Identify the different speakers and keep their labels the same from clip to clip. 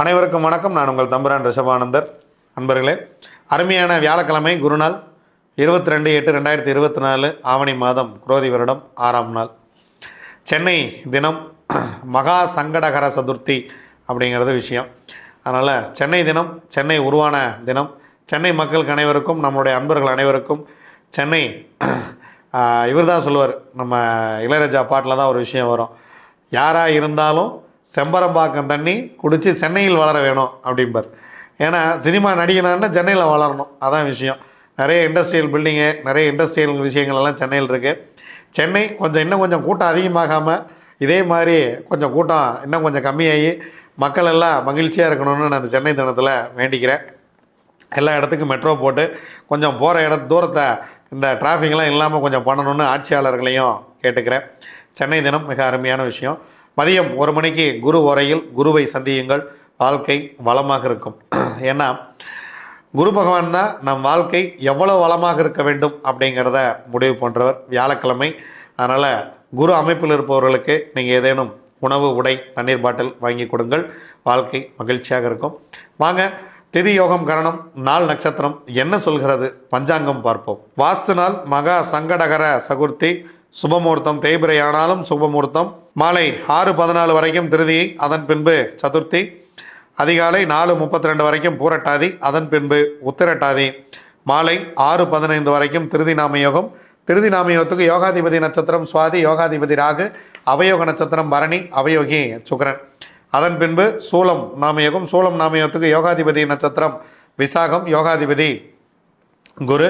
Speaker 1: அனைவருக்கும் வணக்கம். நான் உங்கள் தம்புரான் ரிஷபானந்தர். அன்பர்களே அருமையான வியாழக்கிழமை குருநாள் இருபத்தி ரெண்டு எட்டு ரெண்டாயிரத்தி இருபத்தி நாலு ஆவணி மாதம் குரோதி வருடம் ஆறாம் நாள். சென்னை தினம் மகா சங்கடகர சதுர்த்தி அப்படிங்கிறது விஷயம். அதனால் சென்னை தினம் சென்னை உருவான தினம். சென்னை மக்களுக்கு அனைவருக்கும் நம்மளுடைய அன்பர்கள் அனைவருக்கும் சென்னை இவர் தான் சொல்லுவார். நம்ம இளையராஜா பாட்டில் தான் ஒரு விஷயம் வரும். யாராக இருந்தாலும் செம்பரம்பாக்கம் தண்ணி குடித்து சென்னையில் வளர வேணும் அப்படிம்பார். ஏன்னா சினிமா நடிகனான்னா சென்னையில் வளரணும். அதான் விஷயம். நிறைய இண்டஸ்ட்ரியல் பில்டிங்கு நிறைய இண்டஸ்ட்ரியல் விஷயங்கள் எல்லாம் சென்னையில் இருக்குது சென்னை கொஞ்சம் இன்னும் கொஞ்சம் கூட்டம் அதிகமாகாமல் இதே மாதிரி கொஞ்சம் கூட்டம் இன்னும் கொஞ்சம் கம்மியாகி மக்கள் எல்லாம் மகிழ்ச்சியாக இருக்கணும்னு நான் அந்த சென்னை தினத்தில் வேண்டிக்கிறேன். எல்லா இடத்துக்கும் மெட்ரோ போட்டு கொஞ்சம் போகிற இட தூரத்தை இந்த டிராஃபிக்லாம் இல்லாமல் கொஞ்சம் பண்ணணும்னு ஆட்சியாளர்களையும் கேட்டுக்கிறேன். சென்னை தினம் மிக அருமையான விஷயம். மதியம் ஒரு மணிக்கு குரு உரையில் குருவை சந்தியுங்கள். வாழ்க்கை வளமாக இருக்கும். ஏன்னா குரு பகவான் தான் நம் வாழ்க்கை எவ்வளோ வளமாக இருக்க வேண்டும் அப்படிங்கிறத முடிவு பண்ணுறவர் வியாழக்கிழமை. அதனால் குரு அமைப்பில் இருப்பவர்களுக்கு நீங்கள் ஏதேனும் உணவு உடை தண்ணீர் பாட்டில் வாங்கி கொடுங்கள். வாழ்க்கை மகிழ்ச்சியாக இருக்கும். வாங்க திதி யோகம் கரணம் நாள் நட்சத்திரம் என்ன சொல்கிறது? பஞ்சாங்கம் பார்ப்போம். வாஸ்து நாள் மகா சங்கடகர சகுர்த்தி. சுபமுகூர்த்தம் தேய்பிரை ஆனாலும் சுபமுகூர்த்தம். மாலை ஆறு பதினாலு வரைக்கும் திருதியை அதன் பின்பு சதுர்த்தி. அதிகாலை நாலு முப்பத்தி ரெண்டு வரைக்கும் பூரட்டாதி அதன் பின்பு உத்திரட்டாதி. மாலை ஆறு பதினைந்து வரைக்கும் திருதி நாம யோகம் திருதி நாம யோகத்துக்கு யோகாதிபதி நட்சத்திரம் சுவாதி யோகாதிபதி ராகு அவயோக நட்சத்திரம் பரணி அவயோகி சுக்கரன். அதன் பின்பு சூலம் நாமயோகம். சூலம் நாமயோகத்துக்கு யோகாதிபதி நட்சத்திரம் விசாகம் யோகாதிபதி குரு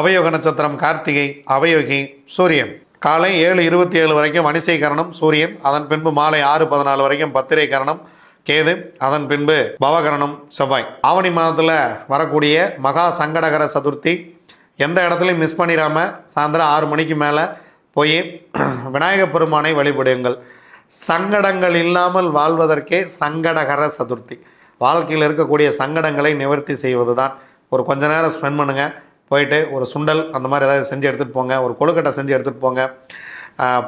Speaker 1: அவயோக நட்சத்திரம் கார்த்திகை அவயோகி சூரியன். காலை ஏழு இருபத்தி ஏழு வரைக்கும் வணிசை கரணம் சூரியன் அதன் பின்பு மாலை ஆறு பதினாலு வரைக்கும் பத்திரை கரணம் கேது அதன் பின்பு பவகரணம் செவ்வாய். ஆவணி மாதத்தில் வரக்கூடிய மகா சங்கடகர சதுர்த்தி எந்த இடத்துலையும் மிஸ் பண்ணிடாம சாயந்தரம் ஆறு மணிக்கு மேலே போய் விநாயகப் பெருமானை வழிபடுங்கள். சங்கடங்கள் இல்லாமல் வாழ்வதற்கே சங்கடகர சதுர்த்தி. வாழ்க்கையில் இருக்கக்கூடிய சங்கடங்களை நிவர்த்தி செய்வது தான் ஒரு கொஞ்ச நேரம் ஸ்பெண்ட் பண்ணுங்கள் போயிட்டு ஒரு சுண்டல் அந்த மாதிரி ஏதாவது செஞ்சு எடுத்துகிட்டு போங்க ஒரு கொழுக்கட்டை செஞ்சு எடுத்துகிட்டு போங்க.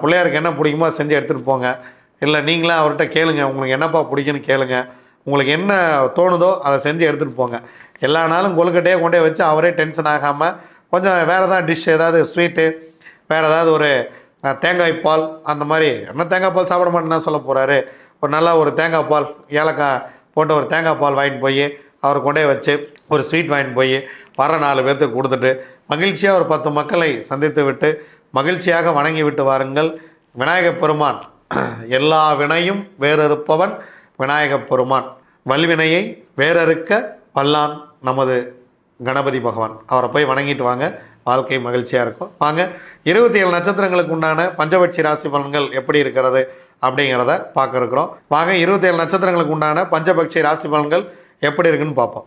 Speaker 1: பிள்ளையாருக்கு என்ன பிடிக்குமோ செஞ்சு எடுத்துகிட்டு போங்க. இல்லை நீங்களாம் அவர்கிட்ட கேளுங்க உங்களுக்கு என்னப்பா பிடிக்குன்னு கேளுங்க. உங்களுக்கு என்ன தோணுதோ அதை செஞ்சு எடுத்துகிட்டு போங்க. எல்லா நாளும் கொழுக்கட்டையே கொண்டே வச்சு அவரே டென்ஷன் ஆகாமல் கொஞ்சம் வேறு ஏதாவது டிஷ் ஏதாவது ஸ்வீட்டு வேறு ஏதாவது ஒரு தேங்காய் பால் அந்த மாதிரி என்ன தேங்காய் பால் சாப்பிட மாட்டேன்னா சொல்ல போகிறாரு ஒரு நல்லா ஒரு தேங்காய் பால் ஏலக்காய் போட்ட ஒரு தேங்காய் பால் வாங்கிட்டு போய் அவர் கொண்டே வச்சு ஒரு ஸ்வீட் வாங்கிட்டு போய் வர நாலு பேர்த்துக்கு கொடுத்துட்டு மகிழ்ச்சியாக ஒரு பத்து மக்களை சந்தித்து விட்டு மகிழ்ச்சியாக வணங்கி விட்டு வாருங்கள். விநாயகப் பெருமான் எல்லா வினையும் வேறறுப்பவன் விநாயகப் பெருமான். வல்வினையை வேறறுக்க வல்லான் நமது கணபதி பகவான். அவரை போய் வணங்கிட்டு வாங்க. வாழ்க்கை மகிழ்ச்சியாக இருக்கும். வாங்க இருபத்தி ஏழு நட்சத்திரங்களுக்கு உண்டான பஞ்சபட்சி ராசி பலன்கள் எப்படி இருக்கிறது அப்படிங்கிறத பார்க்க இருக்கிறோம் வாங்க இருபத்தி ஏழு நட்சத்திரங்களுக்கு உண்டான பஞ்சபட்சி ராசி பலன்கள் எப்படி இருக்குன்னு பார்ப்போம்.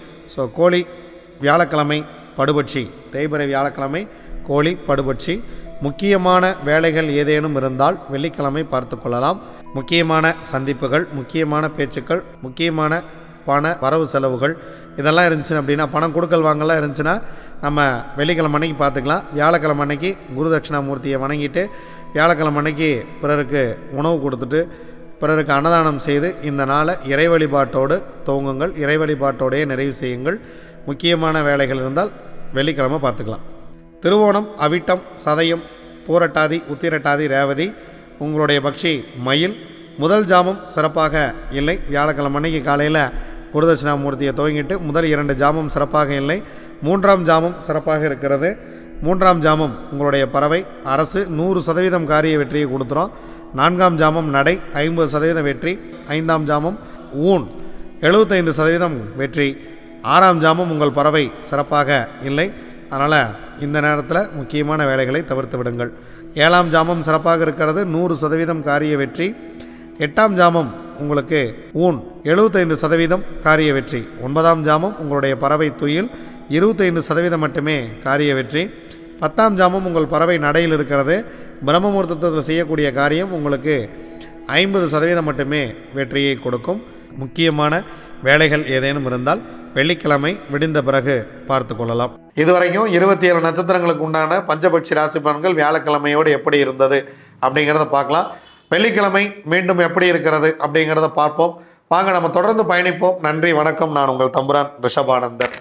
Speaker 1: ஸோ கோழி வியாழக்கிழமை படுபட்சி. தேய்பிறை வியாழக்கிழமை கோழி படுபட்சி. முக்கியமான வேலைகள் ஏதேனும் இருந்தால் வெள்ளிக்கிழமை பார்த்து கொள்ளலாம். முக்கியமான சந்திப்புகள் முக்கியமான பேச்சுக்கள் முக்கியமான பண வரவு செலவுகள் இதெல்லாம் இருந்துச்சு அப்படின்னா பணம் கொடுக்கல் வாங்கலாம் இருந்துச்சுன்னா நம்ம வெள்ளிக்கிழமை அன்னைக்கு பார்த்துக்கலாம். வியாழக்கிழமை அன்னைக்கு குரு தட்சிணாமூர்த்தியை வணங்கிட்டு வியாழக்கிழமை அன்னைக்கு பிறருக்கு உணவு கொடுத்துட்டு பிறருக்கு அன்னதானம் செய்து இந்த நாளை இறை வழிபாட்டோடு துவங்குங்கள். இறை வழிபாட்டோடையே நிறைவு செய்யுங்கள். முக்கியமான வேலைகள் இருந்தால் வெள்ளிக்கிழமை பார்த்துக்கலாம். திருவோணம் அவிட்டம் சதயம் பூரட்டாதி உத்திரட்டாதி ரேவதி உங்களுடைய பக்ஷி மயில் முதல் ஜாமம் சிறப்பாக இல்லை. வியாழக்கிழமை அன்னைக்கு காலையில் குருதட்சிணாமூர்த்தியை துவங்கிட்டு முதல் இரண்டு ஜாமம் சிறப்பாக இல்லை. மூன்றாம் ஜாமம் சிறப்பாக இருக்கிறது. மூன்றாம் ஜாமம் உங்களுடைய பறவை. அரசு நூறு சதவீதம் காரிய வெற்றியை கொடுத்துரும். நான்காம் ஜாமம் நடை ஐம்பது சதவீதம் வெற்றி ஐந்தாம் ஜாமம் ஊன் எழுபத்தைந்து சதவீதம் வெற்றி. ஆறாம் ஜாமம் உங்கள் பறவை சிறப்பாக இல்லை. அதனால் இந்த நேரத்தில் முக்கியமான வேலைகளை தவிர்த்து விடுங்கள். ஏழாம் ஜாமம் சிறப்பாக இருக்கிறது நூறு சதவீதம் காரிய வெற்றி. எட்டாம் ஜாமம் உங்களுக்கு ஊன் எழுபத்தைந்து சதவீதம் காரிய வெற்றி. ஒன்பதாம் ஜாமம் உங்களுடைய பறவை துயில் இருபத்தைந்து சதவீதம் மட்டுமே காரிய வெற்றி. பத்தாம் ஜாமம் உங்கள் பறவை நடையில் இருக்கிறது பிரம்ம முகூர்த்தத்தில் செய்யக்கூடிய காரியம் உங்களுக்கு ஐம்பது சதவீதம் மட்டுமே வெற்றியை கொடுக்கும். முக்கியமான வேலைகள் ஏதேனும் இருந்தால் வெள்ளிக்கிழமை விடிந்த பிறகு பார்த்து கொள்ளலாம். இதுவரைக்கும் இருபத்தி ஏழு நட்சத்திரங்களுக்கு உண்டான பஞ்சபட்சி ராசி பலன்கள் வியாழக்கிழமையோடு எப்படி இருந்தது அப்படிங்கிறத பார்க்கலாம். வெள்ளிக்கிழமை மீண்டும் எப்படி இருக்கிறது அப்படிங்கிறத பார்ப்போம். வாங்க நம்ம தொடர்ந்து பயணிப்போம். நன்றி வணக்கம். நான் உங்கள் தம்புரான் ரிஷபானந்தன்.